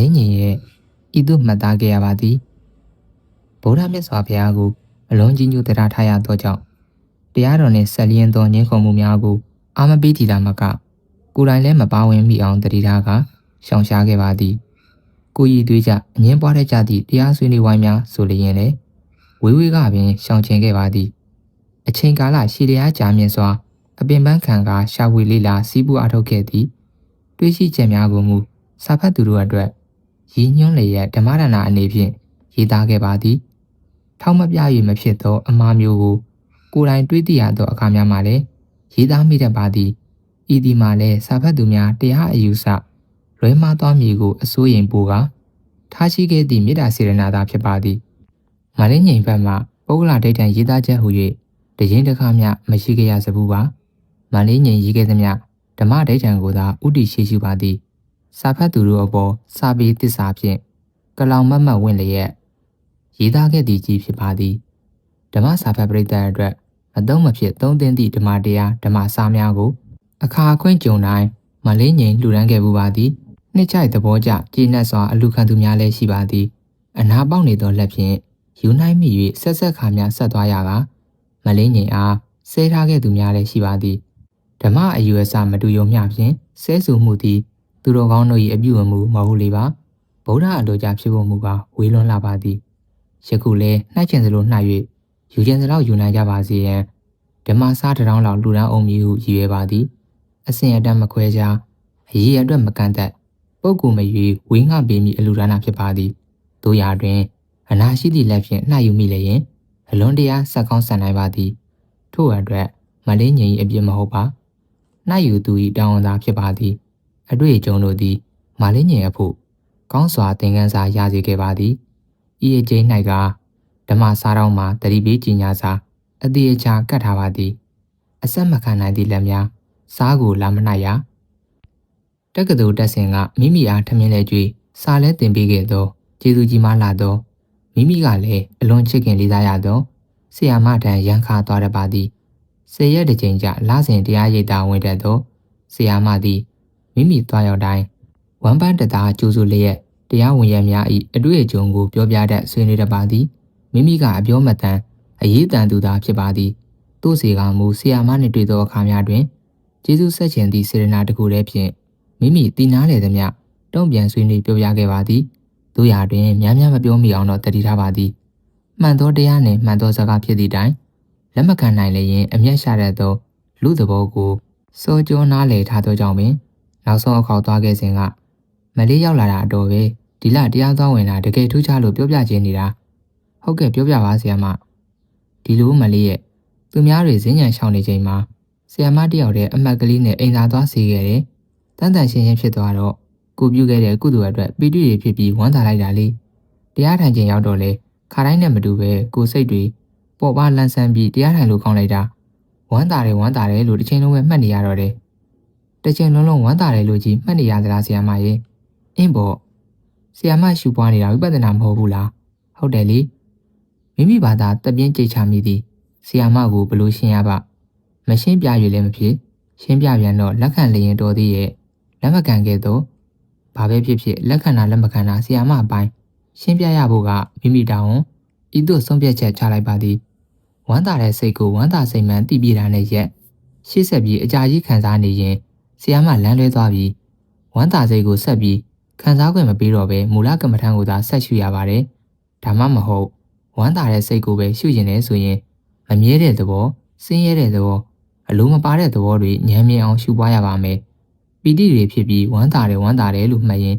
လေးညီရဲ့ဤသို့မှတ်သားခဲ့ရပါသည်ဗုဒ္ဓမြတ်စွာဘုရားကိုအလုံးကြီးညိုတရားထားရသောကြောင့်တရားတော်နှင့်ဆက်လျင်းသောညှင်းခုန်မှုများကိုအာမပိတိတာမကကိုယ်တိုင်လည်းမပါဝင်မိအောင်တတိထားကရှောင်ရှားခဲ့ပါသည်ကိုကြီးသွေးကြအငင်းပွားတဲ့ကြသည့်တရားဆွေးနွေးဝိုင်းများဆိုလျင်လည်းဝေးဝေးကပင်ရှောင်ကျဉ်ခဲ့ပါသည်အချိန်ကာလရှည်လျားကြာမြင့်စွာအပင်ပန်းခံကရှာဝေလေးလာစီးပူအထုတ်ခဲ့သည်တွေးရှိချက်များကိုမူစာဖတ်သူတို့အတွက် ရည်ညွှန်းလျက်ဓမ္မဒါနအနေဖြင့်ရေးသားခဲ့ပါသည်ထောက်မပြ၍မဖြစ်သော အမှားမျိုးကိုကိုယ်တိုင်တွေးသိရသောအခါများမှာလည်းရေးသားမိတတ်ပါသည်ဤဒီမှာလည်းစာဖတ်သူများတရားအယူဆလွဲမှားသောမည်ကိုအစိုးရင်ပိုကထားရှိခဲ့သည့်မေတ္တာစေရနာသာဖြစ်ပါသည်မလင်းငိမ်ဘက်မှပုဂ္ဂလဒိဋ္ဌံရေးသားချက်ဟူ၍တရင်တစ်ခါမျှမရှိခဲ့ရစဘူးပါမလေးငိမ်ရေးခဲ့သမျှဓမ္မဒိဋ္ဌံကိုသာဥတီရှိရှိပါသည် စာဖတ်သူတို့အပေါ်စာပေတစ္ဆာဖြင့်ကလောင်မတ်မတ်ဝင်လျက်ရေးသားခဲ့သည်ကြီးဖြစ်ပါသည်ဓမ္မစာဖတ်ပရိသတ်အတွက်မသုံးမဖြစ်သုံးသင်သည့်ဓမ္မတရားဓမ္မစာများကို အခါအခွင့်ကြုံတိုင်းမလေးငိမ်လှူဒန်းခဲ့ပူပါသည်နှစ်ချိုက်သဘောကျကျေနပ်စွာအလူခံသူများလည်းရှိပါသည် အနာပေါက်နေသောလက်ဖြင့်ယူနိုင်မိ၍ဆက်ဆက်ခါများဆက်သွားရကမလေးငိမ်အားဆဲထားခဲ့သူများလည်းရှိပါသည်ဓမ္မအယူအဆမတူယုံမျှဖြင့်ဆဲဆူမှုသည် သူတော်ကောင်းတို့၏အပြုအမူမဟုတ်လေပါဗုဒ္ဓအလိုကြဖြစ်ဖို့မူကဝေလွန်းလာပါသည်ယခုလဲနှိုက်ချင်သလိုနှိုက်၍ယူကျင်သလောက်ယူနိုင်ကြပါစေရန်ဓမ္မစားတရောင်းလောက်လူရန်အောင်မည်ဟုရည်ရွယ်ပါသည်အစဉ်အတတ်မခွဲခြားအရေးအတွက်မကန့်သက်ပုဂ္ဂိုလ်မရွေဝင်းငှပေးမိအလူဒါနာဖြစ်ပါသည်တို့ရာတွင်အနာရှိသည့်လက်ဖြင့်နှိုက်ယူမိလျင်အလွန်တရာဆက်ကောင်းဆန်နိုင်ပါသည်ထို့အတွက်မလေးငြိမ်အပြစ်မဟုတ်ပါနှိုက်ယူသူ၏တောင်းဝန်သာဖြစ်ပါသည် အတွေ့အကြုံတို့သည်မလေးငြိမ်အဖို့ကောင်းစွာသင်ခန်းစာရစေခဲ့ပါသည်ဤအကျိန်း၌ကဓမ္မစာတော်မှာတတိပိကြီးညာစာအတိအကျကတ်ထားပါသည်အဆက်မခံနိုင်သည့်လက်များစားကိုလာမနှိုက်ရတက္ကသိုလ်တက်ဆင်ကမိမိအားထမင်းလဲကြွေးစာလဲတင်ပေးခဲ့သောကျေးဇူးကြီးမားလာသောမိမိကလည်းအလွန်ချစ်ခင်လေးစားရသောဆရာမထံရန်ခါသွားရပါသည်ဆေရက်တစ်ချိန်ကြာလစဉ်တရားရိပ်တာဝင်တတ်သောဆရာမသည် မိမိသွားရောက်တိုင်းဝမ်ပန်းတသားကျိုးစုလျက်တရားဝင်ရများ၏အတွေ့အကြုံကိုပြောပြတတ်ဆွေးနွေးတတ်ပါသည်မိမိကအပြောမတန်အရေးတန်သူသာဖြစ်ပါသည်သူ့စီကမူဆရာမနှင့်တွေ့သောအခါများတွင်ကျေးဇူးဆက်ခြင်းသည့်စေရနာတစ်ခုတည်းဖြင့်မိမိတည်နာလေသည်မြတုံ့ပြန်ဆွေးနွေးပြောပြခဲ့ပါသည်တို့ရာတွင်များများမပြောမိအောင်တော့တတိထားပါသည်မှန်သောတရားနှင့်မှန်သောစကားဖြစ်သည့်တိုင်လက်မခံနိုင်လည်းရင်အမျက်ရှာတတ်သောလူသဘောကိုစောကြောနားလည်ထားသောကြောင့်ပင် နောက်ဆုံးအခေါက်သွားခဲ့စဉ်ကမလေးရောက်လာတာအတော်ပဲဒီလတရားသွားဝင်တာတကယ်ထူးခြားလို့ပြောပြခြင်းနေတာဟုတ်ကဲ့ပြောပြပါဆရာမဒီလိုမလေးရဲ့သူများတွေဈဉ္ဉံရှောင်နေချိန်မှာဆရာမတယောက်တည်းအမတ်ကလေးနဲ့အိမ်သာသွားစီခဲ့တယ်တန်တန်ရှင်းရှင်းဖြစ်သွားတော့ကိုပြုခဲ့တဲ့ကုသိုလ်အတွက်ပီတိတွေဖြစ်ပြီးဝမ်းသာလိုက်တာလေတရားထိုင်ခြင်းရောက်တော့လေခါတိုင်းနဲ့မတူပဲကိုစိတ်တွေပေါ်ပါလန်းဆန်းပြီးတရားထိုင်လို့ကောင်းလိုက်တာဝမ်းသာတယ်ဝမ်းသာတယ်လို့တစ်ချိန်လုံးပဲမှတ်နေရတော့တယ် တစ်ချိန်လုံးလုံးဝမ်းသာတယ်လို့ကြီးမှတ်နေရသလားဆရာမရဲ့အင်းပေါ့ဆီယာမရှူပွားနေတာဝိပဿနာမဟုတ်ဘူးလားဟုတ်တယ်လေမိမိဘာသာတပြင်းကြိတ်ချမိသည်ဆီယာမကိုဘလို့ရှင်းရပါမရှင်းပြရလည်းမဖြစ်ရှင်းပြပြန်တော့လက်ခံလျင်တော်သေးရဲ့လက်မခံခဲ့တော့ဘာပဲဖြစ်ဖြစ်လက်ခံတာလက်မခံတာဆီယာမအပိုင်းရှင်းပြရဖို့ကမိမိတောင်းဤသို့ဆုံးဖြတ်ချက်ချလိုက်ပါသည်ဝမ်းသာတဲ့စိတ်ကိုဝမ်းသာစိတ်မှန်တည်ပြတာနဲ့ရက်ရှေ့ဆက်ပြီးအကြာကြီးခံစားနေရင် ဆီယာမလမ်းလွဲသွားပြီးဝမ်းသာစိတ်ကိုဆက်ပြီးခံစား권မပေးတော့ဘဲမူလကမ္မထံကိုသာဆက်ရှုရပါတယ်။ဒါမှမဟုတ်ဝမ်းသာတဲ့စိတ်ကိုပဲရှုကျင်နေဆိုရင်မမြဲတဲ့သဘောဆင်းရဲတဲ့သဘောအလိုမပါတဲ့သဘောတွေညံမြင်အောင်ရှုပွားရပါမယ်။ပီတိတွေဖြစ်ပြီးဝမ်းသာတယ်ဝမ်းသာတယ်လို့မှတ်ရင်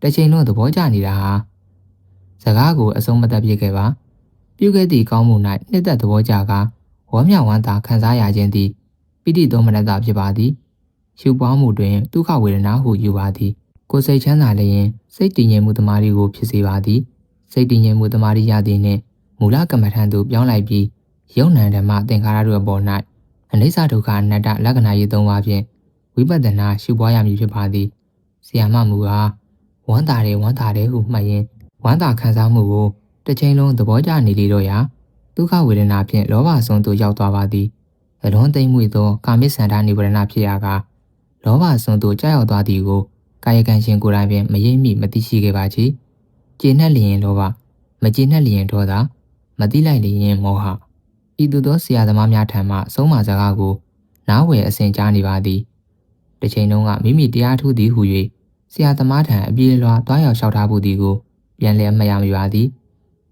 တစ်ချိန်လုံးသဘောကျနေတာဟာစကားကိုအဆုံးမသက်ပြခဲ့ပါ။ပြုခဲ့သည့်ကောင်းမှု၌နှစ်သက်သဘောကျကာဝမ်းမြောက်ဝမ်းသာခံစားရခြင်းသည်ပိဋိသောမနတဖြစ်ပါသည်။ ရှုပွားမှုတွင်ဒုက္ခဝေဒနာဟုယူပါသည်ကိုယ်စိတ်ချမ်းသာလျင်စိတ်တည်ငြိမ်မှုတမာရီကိုဖြစ်စေပါသည်စိတ်တည်ငြိမ်မှုတမာရီရသည်နှင့်မူလကမ္မထံသို့ပြောင်းလိုက်ပြီးယုံနံဓမ္မသင်္ခါရတို့အပေါ်၌အနိစ္စဒုက္ခအနတ္တလက္ခဏာရေးသုံးပါးဖြင့်ဝိပဿနာရှုပွားရမည်ဖြစ်ပါသည်ဆီယာမမူအားဝမ်းသာတယ်ဝမ်းသာတယ်ဟုမှတ်ရင်ဝမ်းသာခံစားမှုကိုတစ်ချိန်လုံးသဘောကျနေလေတော့ရာဒုက္ခဝေဒနာဖြင့်လောဘဆုံးသို့ရောက်သွားပါသည်အလွန်သိမ့်မွေသောကာမိစန္ဒာနိဗ္ဗာန်ဖြစ်ရာက လောဘဆုံးသို့ကြောက်ရောက်သွားသည်ကိုကာယကံရှင်ကိုယ်တိုင်ပင်မရိပ်မိမသိရှိခဲ့ပါချေကျေနပ်လျင်လောဘမကျေနပ်လျင်ဒေါသမတိလိုက်လျင်မောဟဤသို့သောဆရာသမားများထံမှအဆုံးအမစကားကိုနားဝယ်အစဉ်ကြားနေပါသည်တစ်ချိန်လုံးကမိမိတရားထုသည်ဟု၍ဆရာသမားထံအပြေးလွှာတွားရောက်လျှောက်ထားမှုသည်ကိုပြန်လည်အမရမပါသည်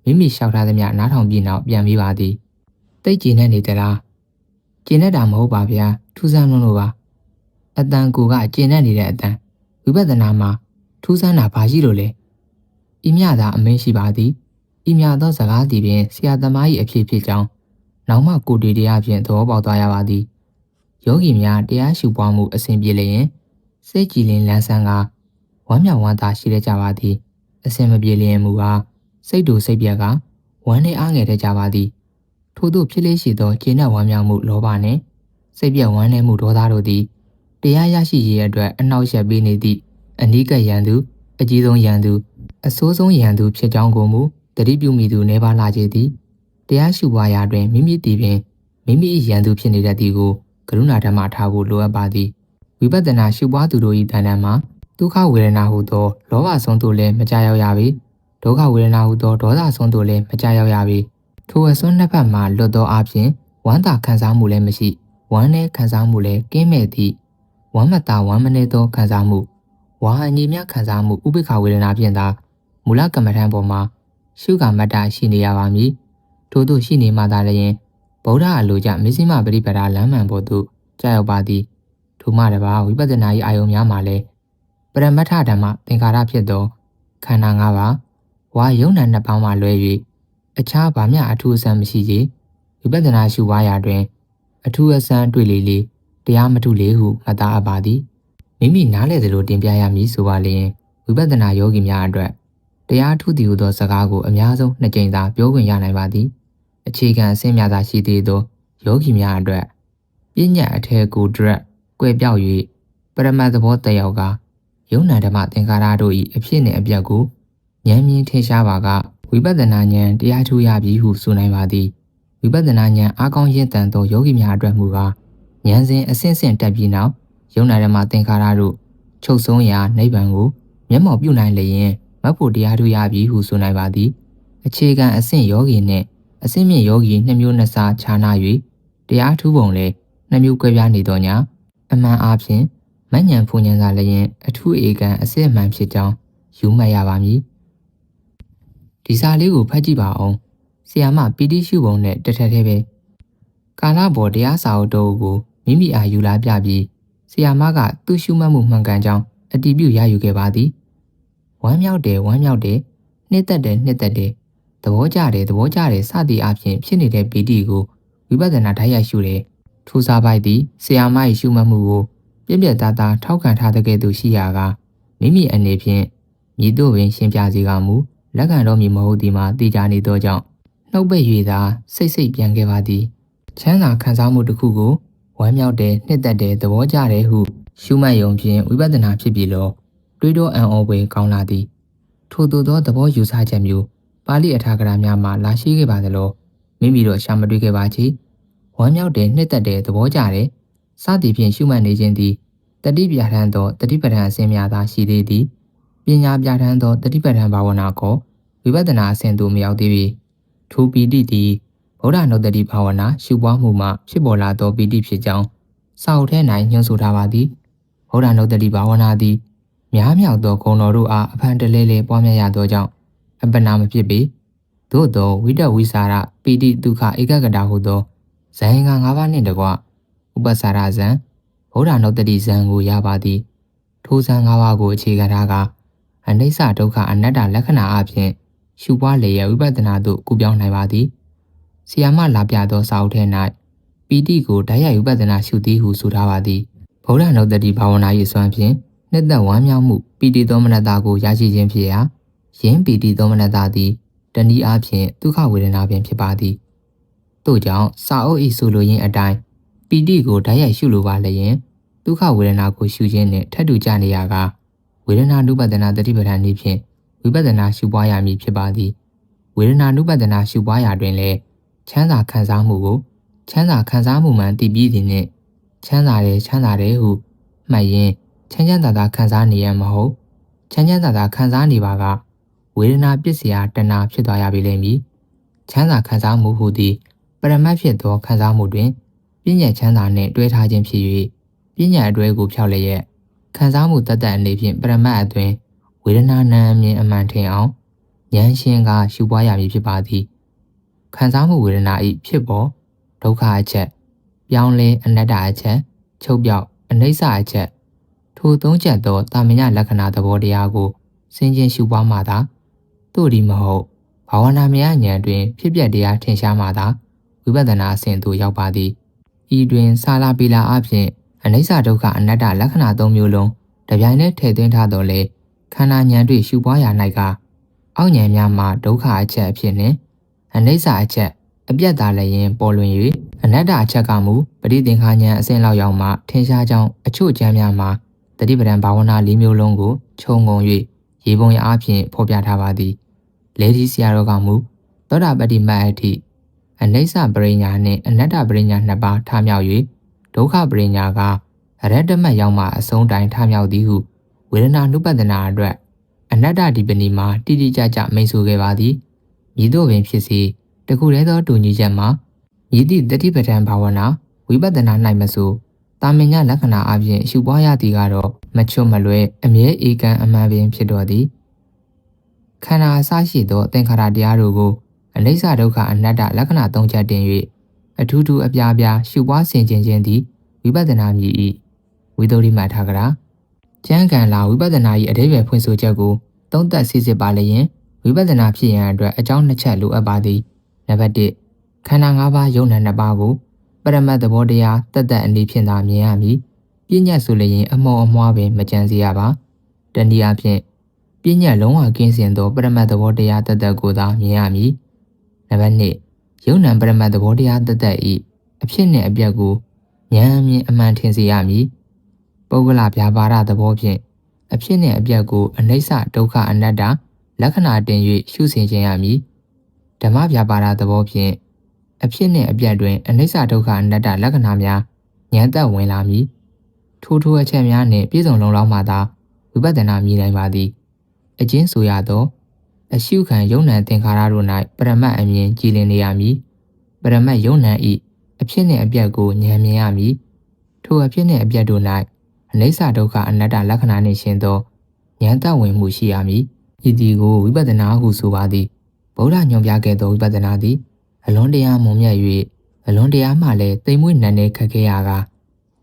မိမိလျှောက်ထားသမျှနားထောင်ပြီးနောက်ပြန်ပြီးပါသည်တိတ်ကျင်နေနေသလားကျင်နေတာမဟုတ်ပါဗျာထူးဆန်းလွန်းလို့ပါ အတန်ကိုကကျင်နေနေတဲ့အတန်ဝိပဿနာမှာထူးဆန်းတာဘာရှိလို့လဲဤမြသာအမင်းရှိပါသည်ဤမြသောစကားသည်ပင်ဆရာသမား၏အဖြစ်ဖြစ်ကြောင်းနောက်မှကိုတီတရားဖြင့်သဘောပေါက်သွားရပါသည်ယောဂီများတရားရှုပွားမှုအစဉ်ပြေလျင်စိတ်ကြည်လင်လန်းဆန်းကဝမ်းမြောက်ဝမ်းသာရှိရကြပါသည်အစဉ်မပြေလျင်မူကားစိတ်တူစိတ်ပြက်ကဝမ်းနဲ့အားငယ်တဲ့ကြပါသည်ထို့သို့ဖြစ်လေရှိသောကျေနပ်ဝမ်းမြောက်မှုလောဘနှင့်စိတ်ပြက်ဝမ်းနည်းမှုဒေါသတို့သည် တရားရရှိရေးအတွက်အနှောက်အယှက်ပေးနေသည့်အနိကရန်သူအကြီးဆုံးရန်သူအဆိုးဆုံးရန်သူဖြစ်ကြောင်းကိုမူတတိပြုမိသူနေပါလာခြင်းသည်တရားရှုပွားရာတွင်မိမိတည်ပင်မိမိ၏ရန်သူဖြစ်နေတတ်သည်ကိုကရုဏာဓမ္မထားဖို့လိုအပ်ပါသည်ဝိပဿနာရှုပွားသူတို့၏တဏ္ဍာမှာဒုက္ခဝေဒနာဟုသောလောဘဆုံးသို့လည်းမကြရောက်ရပေဒုက္ခဝေဒနာဟုသောဒေါသဆုံးသို့လည်းမကြရောက်ရပေထိုအစွန်းနှစ်ဖက်မှလွတ်သောအပြင်ဝမ်းသာခံစားမှုလည်းမရှိဝမ်းနည်းခံစားမှုလည်းကင်းမဲ့သည့် ဝမ်းမသာဝမ်းမနည်းသောခံစားမှုဝါအညီမြခံစားမှုဥပိ္ပခဝေဒနာဖြင့်သာမူလကမ္မထံပေါ်မှာရှုကမတ္တရှိနေရပါမည်ထို့သို့ရှိနေမှသာလျှင်ဗုဒ္ဓအလိုကြမစ္စည်းမပရိပဒါလမ်းမှန်ပေါ်သို့ကြာရောက်ပါသည်ထိုမှတပါဝိပဿနာ၏အာယုံများမှာလည်းပရမတ္ထဓမ္မသင်္ခါရဖြစ်သောခန္ဓာ၅ပါးဝါယုံနာနှစ်ပေါင်းမှလွဲ၍အခြားဘာမျှအထူးအဆန်းမရှိသေးဝိပဿနာရှုဝါရာတွင် အထူးအဆန်းတွေ့လေလေ တရားမထုလေဟုမှတ်သားအပ်ပါသည်မိမိနားလေသလိုတင်ပြရမည်ဆိုပါလျင်ဝိပဿနာယောဂီများအတွက်တရားထုသည်ဟုသောစကားကိုအများဆုံးနှစ်ကြိမ်သာပြောခွင့်ရနိုင်ပါသည်အခြေခံအဆင့်များသာရှိသေးသောယောဂီများအတွက်ပညာအထက်ကိုဒရက်ကွဲပြောက်၍ပရမတ်သဘောတယောက်ကယုံနာဓမ္မသင်္ခါရတို့၏အဖြစ်နှင့်အပျက်ကိုဉာဏ်မြင်ထင်ရှားပါကဝိပဿနာဉာဏ်တရားထူရပြီဟုဆိုနိုင်ပါသည်ဝိပဿနာဉာဏ်အားကောင်းရင့်တန်သောယောဂီများအတွက်မူကား ဉာဏ်စဉ်အဆင့်ဆင့်တက်ပြီးနောက်ယုံနာဓမ္မသင်္ခါရတို့ချုပ်ဆုံးရာနိဗ္ဗာန်ကိုမျက်မှောက်ပြုနိုင်လျင်မတ်ဖို့တရားထူရပြီဟုဆိုနိုင်ပါသည်အခြေခံအဆင့်ယောဂီနှင့်အဆင့်မြင့်ယောဂီနှစ်မျိုးနှစ်စားခြားနာ၍တရားထူးပုံလည်းနှစ်မျိုးကွဲပြားနေသောညာအမှန်အားဖြင့်မဉ္ဇဉ်ဖူဉ္ဇဉ်ကလည်းအထူးဧကန်အစစ်အမှန်ဖြစ်ကြောင်းယူမှတ်ရပါမည်ဒီစာလေးကိုဖတ်ကြည့်ပါအောင်ဆီယာမပီတိရှုပုံနဲ့တထက်ထဲပဲကာလဘော်တရားစာအုပ်တို့ကို မိမိအားယူလာပြပြီးဆီယာမကသူ့ရှုမှတ်မှုမှန်ကန်ကြောင်းအတည်ပြုရယူခဲ့ပါသည်ဝမ်းမြောက်တယ်ဝမ်းမြောက်တယ်နှစ်သက်တယ်နှစ်သက်တယ်သဘောကျတယ်သဘောကျတယ်စသည်အပြင်ဖြစ်နေတဲ့ပီတိကိုဝိပဿနာဓာတ်ရိုက်ရှုတယ်ထူစားပိုက်သည်ဆီယာမ၏ရှုမှတ်မှုကိုပြည့်ပြည့်သားသားထောက်ခံထားတဲ့ကဲ့သို့ရှိရာကမိမိအနေဖြင့်မြည်တို့ပင်ရှင်းပြစီကမူလက်ခံတော်မူမဟုတ်သည်မှာတည်ကြနေသောကြောင့်နှုတ်ပိတ်၍သာစိတ်စိတ်ပြန်ခဲ့ပါသည်ချမ်းသာခံစားမှုတစ်ခုကို ဝမ်းမြောက်တယ်နှစ်သက်တယ်သဘောကျတယ်ဟုရှုမှတ်ယုံဖြင့်ဝိပဿနာဖြစ်ပြီလို့တွေးတောအံ့ဩပွေကောင်းလာသည်ထို့သောသောသဘောယူဆချက်မျိုးပါဠိအထာဂရများမှာလာရှိခဲ့ပါသလိုမိမိတို့ရှာမတွေ့ခဲ့ပါချေဝမ်းမြောက်တယ်နှစ်သက်တယ်သဘောကျတယ်စသည်ဖြင့်ရှုမှတ်နေခြင်းသည်တတိပြဋ္ဌာန်းသောတတိပဋ္ဌာန်အစဉ်များသာရှိသေးသည်ပညာပြဋ္ဌာန်းသောတတိပဋ္ဌာန်ဘာဝနာကိုဝိပဿနာအစဉ်သို့မရောက်သေးပြီထိုပီတိသည် ဗုဒ္ဓနုတ္တိဘာဝနာရှုပွားမှုမှဖြစ်ပေါ်လာသောပီတိဖြစ်ကြောင်းစာအုပ်ထဲ၌ညွှန်ဆိုထားပါသည်ဗုဒ္ဓနုတ္တိဘာဝနာသည်များမြောက်သောဂုဏ်တော်တို့အားအဖန်တလဲလဲပွားများရသောကြောင့်အပနာမဖြစ်ပေသို့သောဝိတဝိစာရပီတိဒုက္ခဧကဂတဟုသောဇယင်္ဂ၅ပါးနှင့်တကွဥပ္ပစာရဇံဗုဒ္ဓနုတ္တိဇံကိုရပါသည်ထိုဇံ၅ပါးကိုအခြေခံထားကအနိစ္စဒုက္ခအနတ္တလက္ခဏာအဖြစ်ရှုပွားလျက်ဝိပဿနာသို့ကူပြောင်းနိုင်ပါသည် ဆီယာမလာပြသောစာအုပ်ထဲ၌ပီတိကိုဓာတ်ရိုက်ဝိပဿနာရှုသည်ဟုဆိုထားပါသည်ဗုဒ္ဓနုတ္တိဘာဝနာ၏စွမ်းဖြင့်နှစ်သက်ဝမ်းမြောက်မှုပီတိသောမနတာကိုရရှိခြင်းဖြစ်ရာယင်းပီတိသောမနတာသည်တဏှီအဖြစ်ဒုက္ခဝေဒနာပင်ဖြစ်ပါသည်တို့ကြောင့်စာအုပ်၏ဆိုလိုရင်းအတိုင်းပီတိကိုဓာတ်ရိုက်ရှုလိုပါလျင်ဒုက္ခဝေဒနာကိုရှုခြင်းနှင့်ထပ်တူကြနေရကဝေဒနာနုပဒနာတတိပဌာန်နည်းဖြင့်ဝိပဿနာရှုပွားရမည်ဖြစ်ပါသည်ဝေဒနာနုပဒနာရှုပွားရာတွင်လည်း ချမ်းသာခံစားမှုကိုချမ်းသာခံစားမှုမှန်တည်ပြီးသည်နှင့်ချမ်းသာတယ်ချမ်းသာတယ်ဟုမှတ်ရင်ချမ်းချမ်းသာသာခံစားနေရမဟုတ်ချမ်းချမ်းသာသာခံစားနေပါကဝေဒနာပစ္စယတဏဖြစ်သွားရပြီလိမ့်မည်ချမ်းသာခံစားမှုဟူသည်ပရမတ်ဖြစ်သောခံစားမှုတွင်ပြည့်ညက်ချမ်းသာနှင့်တွဲထားခြင်းဖြစ်၍ပြည့်ညက်အတွဲကိုဖြောက်လျက်ခံစားမှုတတ်တတ်အနေဖြင့်ပရမတ်အတွင်ဝေဒနာနာအမြင်အမှန်ထင်အောင်ဉာဏ်ရှင်ကရှုပွားရမည်ဖြစ်ပါသည် ခံစားမှုဝေဒနာ၏ဖြစ်ပေါ်ဒုက္ခအချက်ပြောင်းလဲအနတ္တအချက်ချုပ်ပြောက်အနိစ္စအချက်ထိုသုံးချက်သောတာမညလက္ခဏာသဘောတရားကိုစင်ကျင်ရှုပွားမှသာတို့ဒီမဟုတ်ဘာဝနာမယဉာဏ်တွင် ဖြစ်ပျက်တရားထင်ရှားမှသာဝိပဿနာအဆင့်သို့ရောက်ပါသည်ဤတွင်ဆာလာပီလာအဖြစ်အနိစ္စဒုက္ခအနတ္တလက္ခဏာ၃မျိုးလုံးတပြိုင်တည်းထည့်သွင်းထားတော်လဲခန္ဓာဉာဏ်တွေ့ရှုပွားရာ၌ကအောက်ဉာဏ်များမှာဒုက္ခအချက်အဖြစ်နှင့် အနိစ္စအချက်အပြတ်သားလည်းရင်ပေါ်လွင်၍အနတ္တအချက်ကမူပရိသင်္ခာဉာဏ်အစဉ်လောက်ရောက်မှထင်ရှားကြောင်းအချို့ကျမ်းများမှာတတိပဒံဘာဝနာ၄မျိုးလုံးကိုခြုံငုံ၍ရေပုံရအဖြစ်ဖော်ပြထားပါသည်လေဒီဆရာတော်ကမူသောတာပတ္တိမတ်အထိအနိစ္စပရိညာနှင့်အနတ္တပရိညာနှစ်ပါးထားမြောက်၍ဒုက္ခပရိညာကအရတ္တမတ်ရောက်မှအဆုံးတိုင်းထားမြောက်သည်ဟုဝေဒနာနုပဒနာအတွက်အနတ္တဒီပဏီမှာတိတိကျကျမိတ်ဆိုခဲ့ပါသည် မြည်တို့ပင်ဖြစ်စီတခုတည်းသောတူညီချက်မှာမြည်သည့်တတိပဋ္ဌာန်ဘာဝနာဝိပဿနာ၌မဆိုတာမင်ညလက္ခဏာအပြင်ရှုပွားရသည်ကတော့မချွတ်မလွဲအမြဲဧကန်အမှန်ပင်ဖြစ်တော်သည်ခန္ဓာအစရှိသောသင်္ခါရတရားတို့ကိုအနိစ္စဒုက္ခအနတ္တလက္ခဏာ၃ချက်တင်၍အထူးထူးအပြားပြားရှုပွားဆင်ခြင်ခြင်းသည်ဝိပဿနာမြည်၏ဝိသုရိမထာကရာကျမ်းဂန်လာဝိပဿနာ၏အဓိပ္ပာယ်ဖွင့်ဆိုချက်ကိုသုံးသပ်စစ်စစ်ပါလျင် ဝိပဿနာဖြစ်ရန်အတွက်အကြောင်းနှစ်ချက်လိုအပ်ပါသည်နံပါတ်1ခန္ဓာ၅ပါးယုံနာနှစ်ပါးကိုပရမတ်သဘောတရားတတ်တတ်အနေဖြင့်သာမြင်ရမည်ပြဉ္ညာဆိုလျင် အမောအမွှားပင်မကြံစီရပါတနည်းအားဖြင့်ပြဉ္ညာလုံးဝကင်းစင်သောပရမတ်သဘောတရားတတ်တတ်ကိုသာမြင်ရမည်နံပါတ်2ယုံနာပရမတ်သဘောတရားတတ်တတ်၏အဖြစ်နှင့်အပျက်ကိုဉာဏ်အမြင်အမှန်ထင်စေရမည်ပုဂ္ဂလဗျာပါဒသဘောဖြင့်အဖြစ်နှင့်အပျက်ကိုအနိစ္စဒုက္ခအနတ္တ လက္ခဏာတင်၍ရှုဆင်ခြင်းရမည်ဓမ္မဗျာပါဒသဘောဖြင့်အဖြစ်နှင့်အပျက်တွင်အနိစ္စဒုက္ခအနတ္တလက္ခဏာများဉာဏ်သက်ဝင်လာမည်ထိုးထိုးအချက်များနှင့်ပြည့်စုံလုံလောက်မှသာဝိပဿနာမြည်နိုင်ပါသည်အကျဉ်းဆိုရသောအရှုခံယုံနံသင်္ခါရတို့၌ပရမတ်အမြင်ကြည်လင်နေရမည်ပရမတ်ယုံနံဤအဖြစ်နှင့်အပျက်ကိုဉာဏ်မြင်ရမည်ထိုအဖြစ်နှင့်အပျက်တို့၌အနိစ္စဒုက္ခအနတ္တလက္ခဏာနှင့်ရှင်သောဉာဏ်သက်ဝင်မှုရှိရမည် ဤသည်ကိုဝိပဿနာဟုဆိုပါသည်ဗုဒ္ဓညွန်ပြခဲ့သောဝိပဿနာသည် အလွန်တရာမုံမြတ်၍အလွန်တရာမှလည်းတိမ်မွေ့နံနေခက်ခဲရာက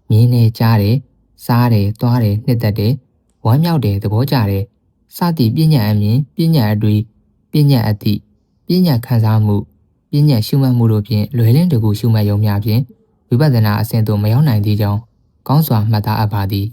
မြင်းနေကြားတယ်စားတယ်သွားတယ်နှစ်သက်တယ်ဝမ်းမြောက်တယ်သဘောကျတယ်စသည်ပညာအမြင်ပညာအတွေ့ပညာအသည့်ပညာခံစားမှုပညာရှုမှတ်မှုတို့ဖြင့်လွယ်လင်းတကူရှုမှတ်ရုံများဖြင့်ဝိပဿနာအဆင့်သို့မရောက်နိုင်သေးကြောင်းကောင်းစွာမှတ်သားအပ်ပါသည်